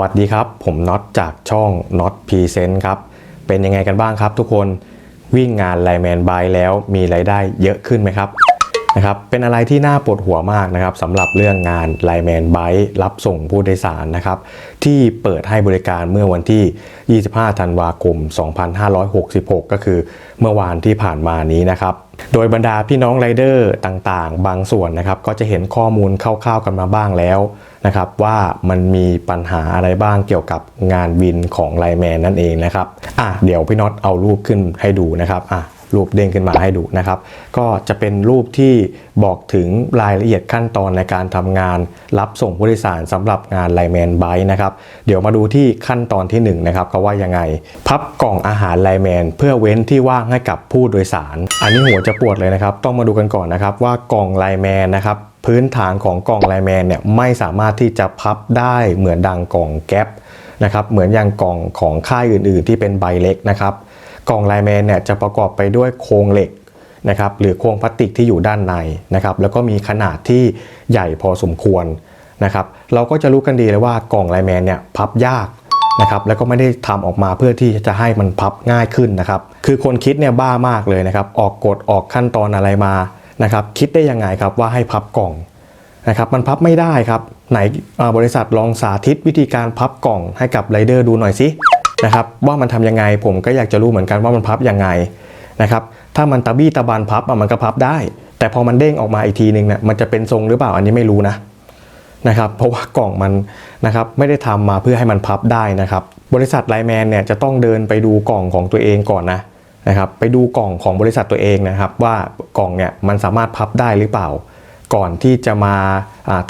วัสดีครับ ผมน็อตจากช่อง Not Present ครับ เป็นยังไงกันบ้างครับทุกคนวิ่งงานไลแมนบายแล้วมีรายได้เยอะขึ้นไหมครับ นะครับเป็นอะไรที่น่าปวดหัวมากนะครับสำหรับเรื่องงานไลแมนไบายรับส่งผู้โดยสารนะครับที่เปิดให้บริการเมื่อวันที่ 25 ธันวาคม 2566 ก็คือเมื่อวานที่ผ่านมานี้นะครับโดยบรรดาพี่น้องไรเดอร์ต่างๆ บางส่วนนะครับก็จะเห็นข้อมูลคร่าวๆกันมาบ้างแล้วนะครับว่ามันมีปัญหาอะไรบ้างเกี่ยวกับงานวินของไลแมนนั่นเองนะครับอะเดี๋ยวพี่น็อตเอารูปขึ้นให้ดูนะครับอะ รูปเด้งขึ้นมาให้ดูนะครับ ก็จะเป็นรูปที่บอกถึงรายละเอียดขั้นตอนในการทำงานรับส่งผู้โดยสารสำหรับงานไลแมนไบนะครับ เดี๋ยวมาดูที่ขั้นตอนที่1นงนะครับเขาว่ายังไง พับกล่องอาหารไลแมนเพื่อเว้นที่ว่างให้กับผู้โดยสาร อันนี้หัวจะปวดเลยนะครับ ต้องมาดูกันก่อนนะครับว่ากล่องไลแมนนะครับพื้นฐานของกล่องไลแมนเนี่ยไม่สามารถที่จะพับได้เหมือนดังกล่องแก๊ปนะครับเหมือนอย่างกล่องของค่ายอื่น ๆ ที่เป็นใบเล็กนะครับ กล่องไลแมนเนี่ยจะประกอบไปด้วยโครงเหล็กนะครับหรือโครงพลาสติกที่อยู่ด้านในนะครับแล้วก็มีขนาดที่ใหญ่พอสมควรนะครับเราก็จะรู้กันดีเลยว่ากล่องไลแมนเนี่ยพับยากนะครับแล้วก็ไม่ได้ทำออกมาเพื่อที่จะให้มันพับง่ายขึ้นนะครับคือคนคิดเนี่ยบ้ามากเลยนะครับออกกฎออกขั้นตอนอะไรมานะครับคิดได้ยังไงครับว่าให้พับกล่องนะครับมันพับไม่ได้ครับไหนบริษัทลองสาธิตวิธีการพับกล่องให้กับไรเดอร์ดูหน่อยสิ นะครับว่ามันทำยังไงผมก็อยากจะรู้เหมือนกันว่ามันพับยังไงนะครับถ้ามันตะบี้ตะบานพับอะมันก็พับได้ แต่พอมันเด้งออกมาอีกทีนึงเนี่ยมันจะเป็นทรงหรือเปล่าอันนี้ไม่รู้นะนะครับเพราะว่ากล่องมันนะครับไม่ได้ทำมาเพื่อให้มันพับได้นะครับบริษัทไลแมนเนี่ยจะต้องเดินไปดูกล่องของตัวเองก่อนนะนะครับไปดูกล่องของบริษัทตัวเองนะครับว่ากล่องเนี่ยมันสามารถพับได้หรือเปล่า ก่อนที่จะมา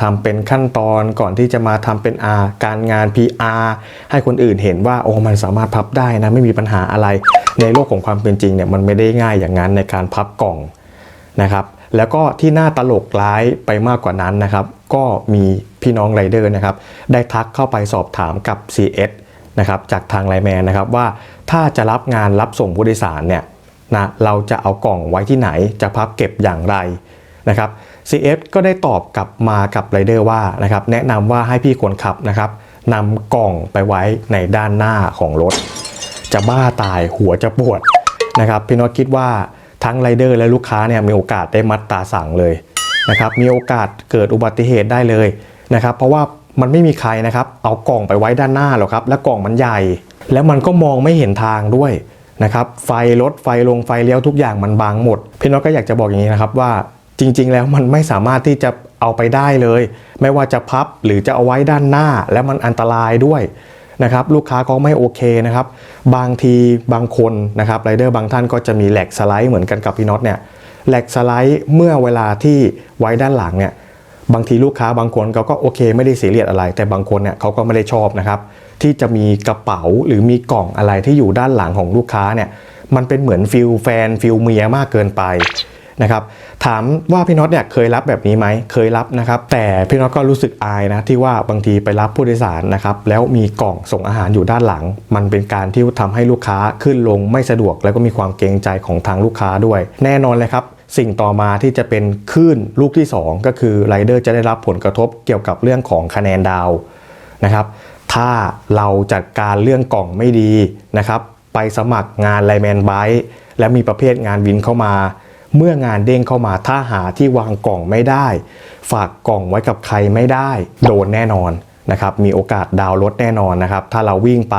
ทำเป็นขั้นตอน ก่อนที่จะมาทำเป็นอาการงาน PR ให้คนอื่นเห็นว่าโอ้มันสามารถพับได้นะไม่มีปัญหาอะไร ในโลกของความเป็นจริงเนี่ยมันไม่ได้ง่ายอย่างนั้นในการพับกล่องนะครับแล้วก็ที่น่าตลกร้ายไปมากกว่านั้นนะครับ ก็มีพี่น้องไรเดอร์นะครับได้ทักเข้าไปสอบถามกับ CS นะครับจากทางไลแมนนะครับว่าถ้าจะรับงานรับส่งผู้โดยสารเนี่ยนะเราจะเอากล่องไว้ที่ไหนจะพับเก็บอย่างไรนะครับ CF ก็ได้ตอบกลับมากับไรเดอร์ว่านะครับแนะนำว่าให้พี่คนขับนะครับนำกล่องไปไว้ในด้านหน้าของรถ จะบ้าตายหัวจะปวดนะครับพี่น็อตคิดว่าทั้งไรเดอร์และลูกค้าเนี่ยมีโอกาสได้มัดตาสั่งเลยนะครับมีโอกาสเกิดอุบัติเหตุได้เลยนะครับเพราะว่ามันไม่มีใครนะครับเอากล่องไปไว้ด้านหน้าหรอกครับ และกล่องมันใหญ่ แล้วมันก็มองไม่เห็นทางด้วยนะครับไฟรถไฟลงไฟเลี้ยวทุกอย่างมันบังหมดพี่น็อตก็อยากจะบอกอย่างนี้นะครับว่า จริง ๆ แล้วมันไม่สามารถที่จะเอาไปได้เลย ไม่ว่าจะพับหรือจะเอาไว้ด้านหน้าแล้วมันอันตรายด้วยนะครับลูกค้าก็ไม่โอเคนะครับบางทีบางคนนะครับไรเดอร์บางท่านก็จะมีแหลกสไลด์เหมือนกันกับพี่น็อตเนี่ยแหลกสไลด์เมื่อเวลาที่ไว้ด้านหลังเนี่ยบางทีลูกค้าบางคนเขาก็โอเคไม่ได้เสียเรียดอะไร แต่บางคนเนี่ยเขาก็ไม่ได้ชอบนะครับที่จะมีกระเป๋าหรือมีกล่องอะไรที่อยู่ด้านหลังของลูกค้าเนี่ยมันเป็นเหมือนฟิลแฟนฟิลเมียมากเกินไป นะครับถามว่าพี่น็อตเนี่ยเคยรับแบบนี้ไหมเคยรับนะครับ แต่พี่น็อตก็รู้สึกอายนะที่ว่าบางทีไปรับผู้โดยสารนะครับแล้วมีกล่องส่งอาหารอยู่ด้านหลัง มันเป็นการที่ทำให้ลูกค้าขึ้นลงไม่สะดวก แล้วก็มีความเกรงใจของทางลูกค้าด้วย แน่นอนเลยครับสิ่งต่อมาที่จะเป็นคลื่นลูกที่ 2 ก็คือไรเดอร์จะได้รับผลกระทบเกี่ยวกับเรื่องของคะแนนดาวนะครับถ้าเราจัดการเรื่องกล่องไม่ดีนะครับไปสมัครงานไลแมนไบและมีประเภทงานวินเข้ามา เมื่องานเด้งเข้ามาถ้าหาที่วางกล่องไม่ได้ ฝากกล่องไว้กับใครไม่ได้ โดนแน่นอนนะครับมีโอกาสดาวรถแน่นอนนะครับ ถ้าเราวิ่งไป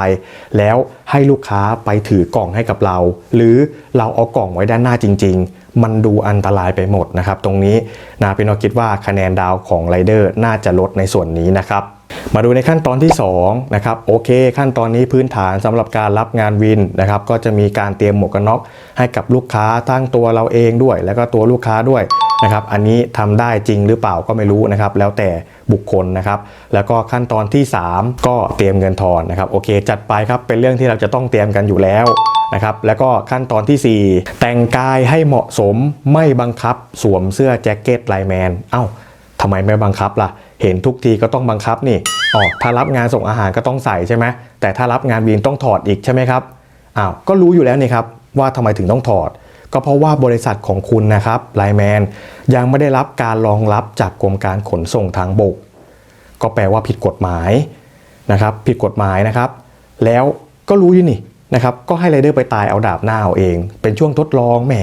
แล้วให้ลูกค้าไปถือกล่องให้กับเรา หรือเราเอากล่องไว้ด้านหน้าจริง ๆ มันดูอันตรายไปหมดนะครับ ตรงนี้นาพี่นอคิดว่าคะแนนดาวของไรเดอร์น่าจะลดในส่วนนี้นะครับ มาดูในขั้นตอนที่2นะครับโอเค ขั้นตอนนี้พื้นฐานสำหรับการรับงานวินนะครับก็จะมีการเตรียมหมวกกันน็อกให้กับลูกค้าทั้งตัวเราเองด้วย แล้วก็ตัวลูกค้าด้วยนะครับอันนี้ทำได้จริงหรือเปล่าก็ไม่รู้นะครับแล้วแต่บุคคลนะครับแล้วก็ขั้นตอนที่ 3 ก็เตรียมเงินทอนนะครับโอเค จัดไปครับเป็นเรื่องที่เราจะต้องเตรียมกันอยู่แล้วนะครับแล้วก็ขั้นตอนที่ 4 แต่งกายให้เหมาะสมไม่บังคับสวมเสื้อแจ็คเก็ตไลแมนเอ้าทำไมไม่บังคับล่ะ เห็นทุกทีก็ต้องบังคับนี่อ๋อถ้ารับงานส่งอาหารก็ต้องใส่ใช่ไหมแต่ถ้ารับงานบินต้องถอดอีกใช่ไหมครับอ้าวก็รู้อยู่แล้วนี่ครับว่าทำไมถึงต้องถอด ก็เพราะว่าบริษัทของคุณนะครับไลแมนยังไม่ได้รับการรองรับจากกรมการขนส่งทางบก ก็แปลว่าผิดกฎหมายนะครับผิดกฎหมายนะครับ แล้วก็รู้อยู่นี่นะครับก็ให้ไรเดอร์ไปตายเอาดาบหน้าเอาเอง เป็นช่วงทดลองแหม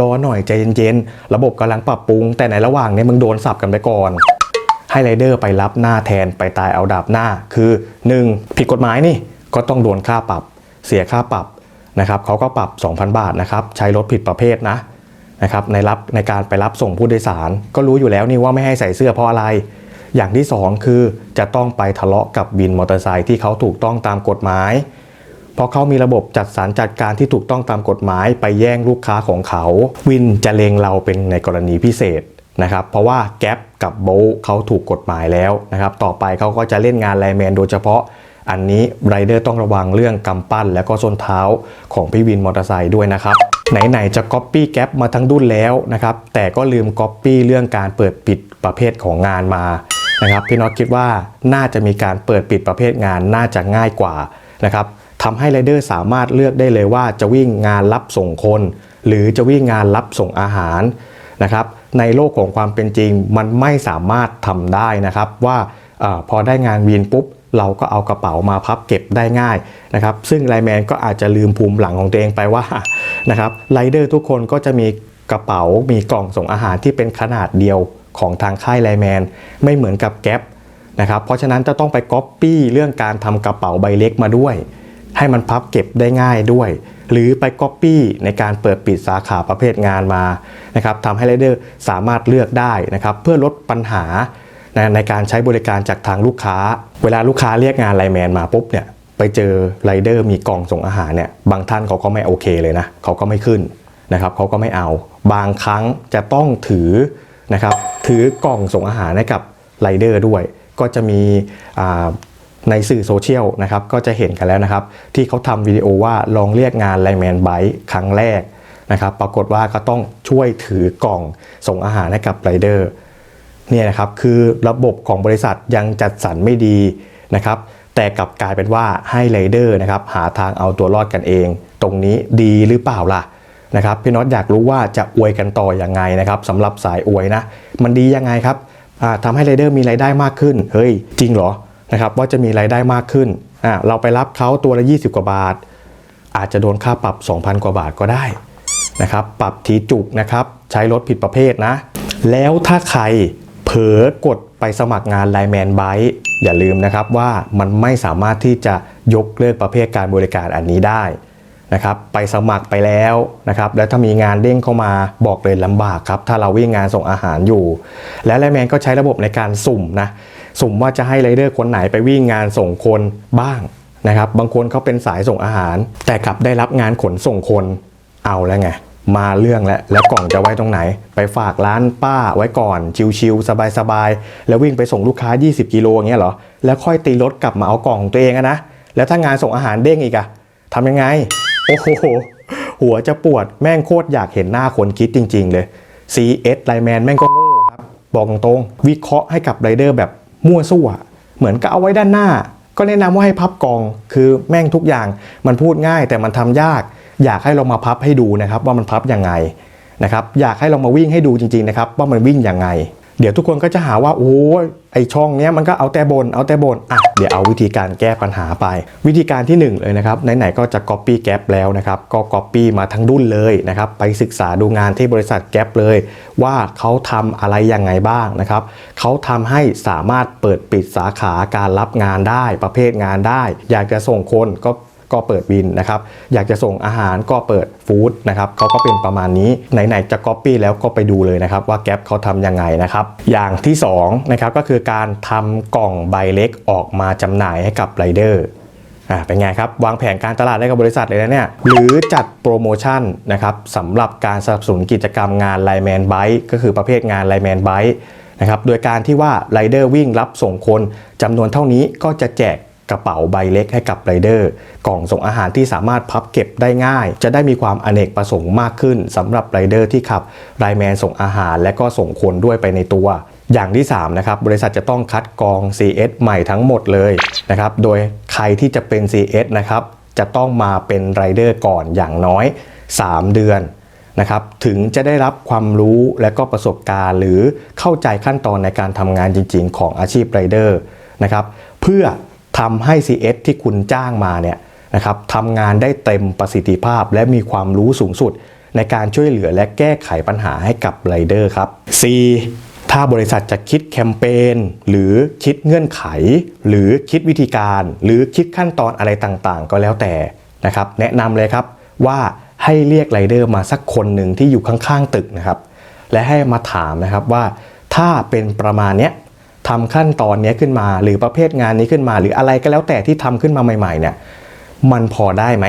รอหน่อยใจเย็นๆ ระบบกำลังปรับปรุง แต่ในระหว่างนี้มึงโดนสับกันไปก่อน ให้ไรเดอร์ไปรับหน้าแทนไปตายเอาดาบหน้า คือ 1. ผิดกฎหมายนี่ก็ต้องโดนค่าปรับ เสียค่าปรับนะครับเขาก็ปรับ 2,000 บาทนะครับใช้รถผิดประเภทนะนะครับในรับในการไปรับส่งผู้โดยสาร ก็รู้อยู่แล้วนี่ว่าไม่ให้ใส่เสื้อเพราะอะไร อย่างที่ 2 คือจะต้องไปทะเลาะกับวินมอเตอร์ไซค์ที่เขาถูกต้องตามกฎหมาย เพราะเขามีระบบจัดสรรจัดการที่ถูกต้องตามกฎหมาย ไปแย่งลูกค้าของเขา วินจะเลงเราเป็นในกรณีพิเศษ นะครับเพราะว่าแก๊ปกับโบลเขาถูกกฎหมายแล้วนะครับต่อไปเขาก็จะเล่นงานไลแมนโดยเฉพาะอันนี้ไรเดอร์ต้องระวังเรื่องกำปั้น และก็ส้นเท้าของพี่วินมอเตอร์ไซค์ด้วยนะครับไหนๆจะก๊อปปี้แก๊ปมาทั้งดุนแล้วนะครับแต่ก็ลืมก๊อปปี้เรื่องการเปิดปิดประเภทของงานมานะครับพี่น็อตคิดว่าน่าจะมีการเปิดปิดประเภทงานน่าจะง่ายกว่านะครับทำให้ไรเดอร์สามารถเลือกได้เลยว่าจะวิ่งงานรับส่งคน หรือจะวิ่งงานรับส่งอาหารนะครับ ในโลกของความเป็นจริง มันไม่สามารถทำได้นะครับว่าอพอได้งานวีนปุ๊บเราก็เอากระเป๋ามาพับเก็บได้ง่ายนะครับซึ่งไลแมนก็อาจจะลืมภูมิหลังของตัวเองไปว่านะครับไรเดอร์ทุกคนก็จะมีกระเป๋ามีกล่องส่งอาหารที่เป็นขนาดเดียวของทางค่ายไลแมนไม่เหมือนกับแก๊ปนะครับเพราะฉะนั้นจะต้องไปก๊อปปี้เรื่องการทำกระเป๋าใบเล็กมาด้วย ให้มันพับเก็บได้ง่ายด้วย หรือไปก๊อปปี้ในการเปิดปิดสาขาประเภทงานมานะครับทำให้ไรเดอร์สามารถเลือกได้นะครับเพื่อลดปัญหานะในการใช้บริการจากทางลูกค้า เวลาลูกค้าเรียกงานไลแมนมาปุ๊บเนี่ยไปเจอไรเดอร์มีกล่องส่งอาหารเนี่ยบางท่านเขาก็ไม่โอเคเลยนะเขาก็ไม่ขึ้นนะครับเขาก็ไม่เอา บางครั้งจะต้องถือนะครับถือกล่องส่งอาหารให้กับไรเดอร์ด้วย ก็จะมีอ่า ในสื่อโซเชียลนะครับก็จะเห็นกันแล้วนะครับ ที่เขาทำวิดีโอว่าลองเรียกงานไลแมนไบค์ครั้งแรกนะครับ ปรากฏว่าก็ต้องช่วยถือกล่องส่งอาหารให้กับไรเดอร์เนี่ยนะครับคือระบบของบริษัทยังจัดสรรไม่ดีนะครับ แต่กลับกลายเป็นว่าให้ไรเดอร์นะครับหาทางเอาตัวรอดกันเอง ตรงนี้ดีหรือเปล่าล่ะนะครับพี่น็อตอยากรู้ว่าจะอวยกันต่ออยังไงนะครับสำหรับสายอวยนะ มันดียังไงครับทำให้ไรเดอร์มีรายได้มากขึ้น เฮ้ย จริงเหรอ นะครับว่าจะมีรายได้มากขึ้นอ่าเราไปรับเขาตัวละ 20 กว่าบาท อาจจะโดนค่าปรับ 2,000 กว่าบาทก็ได้นะครับปรับทีจุกนะครับใช้รถผิดประเภทนะ แล้วถ้าใครเผลอกดไปสมัครงานไลแมนไบอย่าลืมนะครับว่ามันไม่สามารถที่จะยกเลิกประเภทการบริการอันนี้ได้นะครับไปสมัครไปแล้วนะครับแล้วถ้ามีงานเด้งเข้ามาบอกเลยลำบากครับถ้าเราวิ่งงานส่งอาหารอยู่ และไลแมนก็ใช้ระบบในการสุ่มนะ สุ่มว่าจะให้ไรเดอร์คนไหนไปวิ่งงานส่งคนบ้างนะครับ บางคนเขาเป็นสายส่งอาหาร แต่กลับได้รับงานขนส่งคนเอาแล้วไงมาเรื่องแล้วแล้วกล่องจะไว้ตรงไหน ไปฝากร้านป้าไว้ก่อน ชิวๆสบายๆ แล้ววิ่งไปส่งลูกค้า 20 กิโลอย่างเงี้ยเหรอ แล้วค่อยตีรถกลับมาเอากล่องของตัวเองอะนะ แล้วถ้างานส่งอาหารเด้งอีกอะทำยังไง โอ้โห หัวจะปวดแม่งโคตรอยากเห็นหน้าคนคิดจริง ๆ เลย CS ไลแมนแม่งก็โง่ครับ บอกตรงวิเคราะห์ให้กับไรเดอร์แบบ มั่วสั่วเหมือนก็เอาไว้ด้านหน้า ก็แนะนำว่าให้พับกอง คือแม่งทุกอย่างมันพูดง่ายแต่มันทำยาก อยากให้เรามาพับให้ดูนะครับว่ามันพับยังไงนะครับอยากให้เรามาวิ่งให้ดูจริงๆนะครับว่ามันวิ่งยังไง เดี๋ยวทุกคนก็จะหาว่าโอ้ยไอช่องเนี้ยมันก็เอาแต่บนเอาแต่บนอะเดี๋ยวเอาวิธีการแก้ปัญหาไป วิธีการที่หนึ่งเลยนะครับไหนๆก็จะ Copy Gap แล้วนะครับก็ Copy มาทั้งรุ่นเลยนะครับไปศึกษาดูงานที่บริษัท Gap เลย ว่าเขาทำอะไรยังไงบ้างนะครับเขาทำให้สามารถเปิดปิดสาขาการรับงานได้ประเภทงานได้ อยากจะส่งคนก็ ก็เปิดวินนะครับ อยากจะส่งอาหารก็เปิดฟู้ดนะครับเขาก็เป็นประมาณนี้ ไหนๆจะก๊อปปี้แล้วก็ไปดูเลยนะครับ ว่าแก๊ปเขาทำยังไงนะครับ อย่างที่2นะครับก็คือการทำกล่องใบเล็กออกมาจำหน่ายให้กับไรเดอร์อ่าเป็นไงครับ วางแผนการตลาดได้กับบริษัทเลยนะเนี่ยหรือจัดโปรโมชั่นนะครับสำหรับการสนับสนุนกิจกรรมงานไลแมนไบก็คือประเภทงานไลแมนไบนะครับโดยการที่ว่าไรเดอร์วิ่งรับส่งคนจำนวนเท่านี้ก็จะแจก กระเป๋าใบเล็กให้กับไรเดอร์ กล่องส่งอาหารที่สามารถพับเก็บได้ง่าย จะได้มีความอเนกประสงค์มากขึ้นสำหรับไรเดอร์ที่ขับไลแมนส่งอาหารและก็ส่งคนด้วยไปในตัวอย่างที่3นะครับบริษัทจะต้องคัดกรอง CS ใหม่ทั้งหมดเลยนะครับโดยใครที่จะเป็น CS นะครับจะต้องมาเป็นไรเดอร์ก่อนอย่างน้อย 3 เดือนนะครับถึงจะได้รับความรู้และก็ประสบการณ์ หรือเข้าใจขั้นตอนในการทำงานจริง ๆ ของอาชีพไรเดอร์นะครับเพื่อ ทำให้ CS ที่คุณจ้างมาเนี่ยนะครับทำงานได้เต็มประสิทธิภาพและมีความรู้สูงสุด ในการช่วยเหลือและแก้ไขปัญหาให้กับไรเดอร์ครับ C ถ้าบริษัทจะคิดแคมเปญหรือคิดเงื่อนไข หรือคิดวิธีการ หรือคิดขั้นตอนอะไรต่างๆ ก็แล้วแต่นะครับแนะนำเลยครับว่าให้เรียกไรเดอร์มาสักคนหนึ่งที่อยู่ข้างๆตึกนะครับและให้มาถามนะครับว่าถ้าเป็นประมาณเนี้ย ทำขั้นตอนนี้ขึ้นมา หรือประเภทงานนี้ขึ้นมา หรืออะไรก็แล้วแต่ที่ทำขึ้นมาใหม่ๆเนี่ยมันพอได้ไหม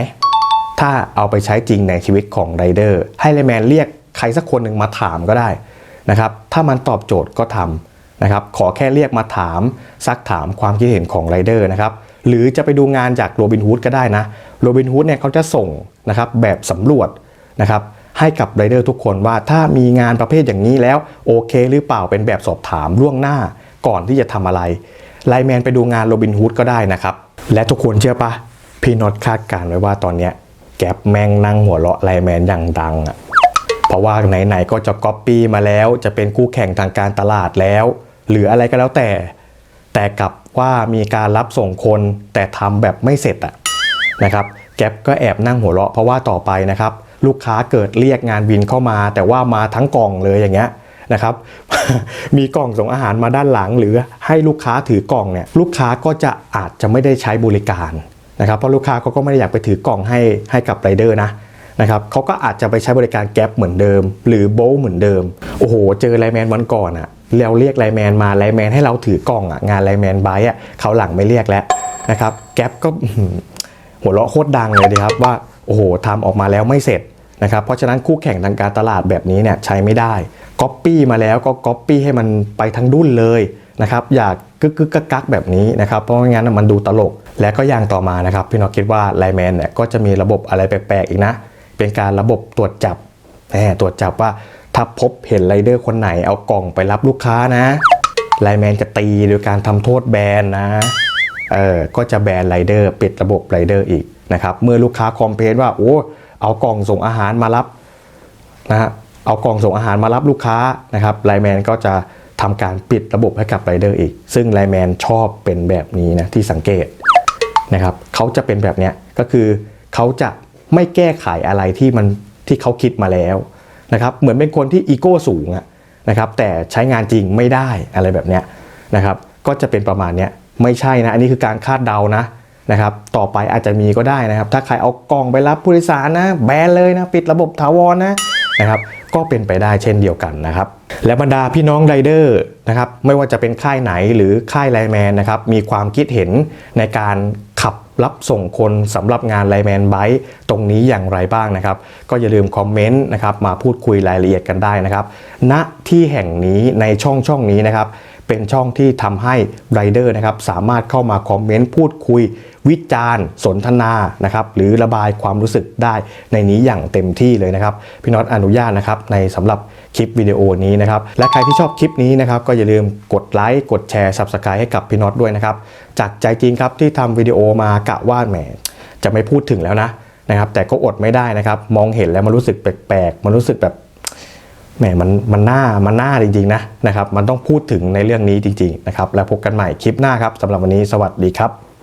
ถ้าเอาไปใช้จริงในชีวิตของไรเดอร์ให้ไลแมนเรียกใครสักคนหนึ่งมาถามก็ได้นะครับถ้ามันตอบโจทย์ก็ทำนะครับขอแค่เรียกมาถามซักถามความคิดเห็นของไรเดอร์นะครับหรือจะไปดูงานจากโรบินฮูดก็ได้นะโรบินฮูดเนี่ยเขาจะส่งนะครับแบบสำรวจนะครับให้กับไรเดอร์ทุกคนว่าถ้ามีงานประเภทอย่างนี้แล้วโอเค หรือเปล่าเป็นแบบสอบถามล่วงหน้า ก่อนที่จะทำอะไรไลแมนไปดูงานโรบินฮูดก็ได้นะครับ และทุกคนเชื่อปะพี่น็อตคาดการไว้ว่าตอนเนี้ยแก๊ปแม่งนั่งหัวเราะไลแมนอย่างดังอะเพราะว่าไหนๆก็จะก๊อปปี้มาแล้ว จะเป็นคู่แข่งทางการตลาดแล้ว หรืออะไรก็แล้วแต่ แต่กับว่ามีการรับส่งคนแต่ทำแบบไม่เสร็จอะนะครับแก๊ปก็แอบนั่งหัวเราะเพราะว่าต่อไปนะครับ ลูกค้าเกิดเรียกงานวินเข้ามา แต่ว่ามาทั้งกล่องเลยอย่างเงี้ย นะครับ มีกล่องส่งอาหารมาด้านหลัง หรือให้ลูกค้าถือกล่องเนี่ยลูกค้าก็จะอาจจะไม่ได้ใช้บริการนะครับเพราะลูกค้าเขาก็ไม่ได้อยากไปถือกล่องให้ให้กับไรเดอร์นะนะครับเขาก็อาจจะไปใช้บริการแก๊ปเหมือนเดิม หรือโบเหมือนเดิม โอ้โห เจอไลแมนวันก่อนอะเราเรียกไลแมนมาไลแมนให้เราถือกล่องอะงานไลแมนไบต์อะเขาหลังไม่เรียกแล้วนะครับแก๊ปก็หัวเราะโคตรดังเลยดีครับว่าโอ้โหทำออกมาแล้วไม่เสร็จ นะครับเพราะฉะนั้นคู่แข่งทางการตลาดแบบนี้เนี่ยใช้ไม่ได้ก๊อปปี้มาแล้วก็ก๊อปปี้ให้มันไปทั้งดุ้นเลยนะครับอย่ากึกกึกกักกักแบบนี้นะครับเพราะไม่งั้นมันดูตลก และก็อย่างต่อมานะครับพี่น็อตคิดว่าไลแมนเนี่ยก็จะมีระบบอะไรแปลกๆอีกนะ เป็นการระบบตรวจจับแหมตรวจจับว่าถ้าพบเห็นไรเดอร์คนไหนเอากล่องไปรับลูกค้านะไลแมนจะตีโดยการทำโทษแบนนะเออก็จะแบนไรเดอร์ปิดระบบไรเดอร์อีกนะครับเมื่อลูกค้าคอมเพลนว่าโอ้ เอากล่องส่งอาหารมารับนะฮะเอากล่องส่งอาหารมารับลูกค้านะครับไลแมนก็จะทำการปิดระบบให้กับไรเดอร์อีก ซึ่งไลแมนชอบเป็นแบบนี้นะที่สังเกตนะครับเขาจะเป็นแบบเนี้ยก็คือเขาจะไม่แก้ไขอะไรที่มันที่เขาคิดมาแล้วนะครับเหมือนเป็นคนที่อีโก้สูงอะนะครับแต่ใช้งานจริงไม่ได้อะไรแบบเนี้ยนะครับก็จะเป็นประมาณเนี้ยไม่ใช่นะ อันนี้คือการคาดเดานะ นะครับต่อไปอาจจะมีก็ได้นะครับ ถ้าใครเอากล่องไปรับผู้โดยสารนะ แบนเลยนะ ปิดระบบถาวรนะนะครับก็เป็นไปได้เช่นเดียวกันนะครับ และบรรดาพี่น้องไรเดอร์นะครับไม่ว่าจะเป็นค่ายไหนหรือค่ายไลแมนนะครับมีความคิดเห็นในการขับรับส่งคนสำหรับงานไลแมนไบค์ตรงนี้อย่างไรบ้างนะครับ ก็อย่าลืมคอมเมนต์นะครับมาพูดคุยรายละเอียดกันได้นะครับณที่แห่งนี้ในช่องช่องนี้นะครับ เป็นช่องที่ทำให้ไรเดอร์นะครับสามารถเข้ามาคอมเมนต์พูดคุย วิจารณ์ สนทนานะครับหรือระบายความรู้สึกได้ในนี้อย่างเต็มที่เลยนะครับ พี่น็อตอนุญาตนะครับในสำหรับคลิปวิดีโอนี้นะครับ และใครที่ชอบคลิปนี้นะครับ ก็อย่าลืมกดไลค์กดแชร์ Subscribe ให้กับพี่น็อตด้วยนะครับ จากใจจริงครับที่ทำวิดีโอมากะว่าแหมจะไม่พูดถึงแล้วนะนะครับ แต่ก็อดไม่ได้นะครับ มองเห็นแล้วมันรู้สึกแปลกๆมันรู้สึกแบบ แหมมันมันน่ามันน่าจริงๆนะนะครับ มันต้องพูดถึงในเรื่องนี้จริงๆนะครับ แล้วพบกันใหม่คลิปหน้าครับสำหรับวันนี้สวัสดีครับ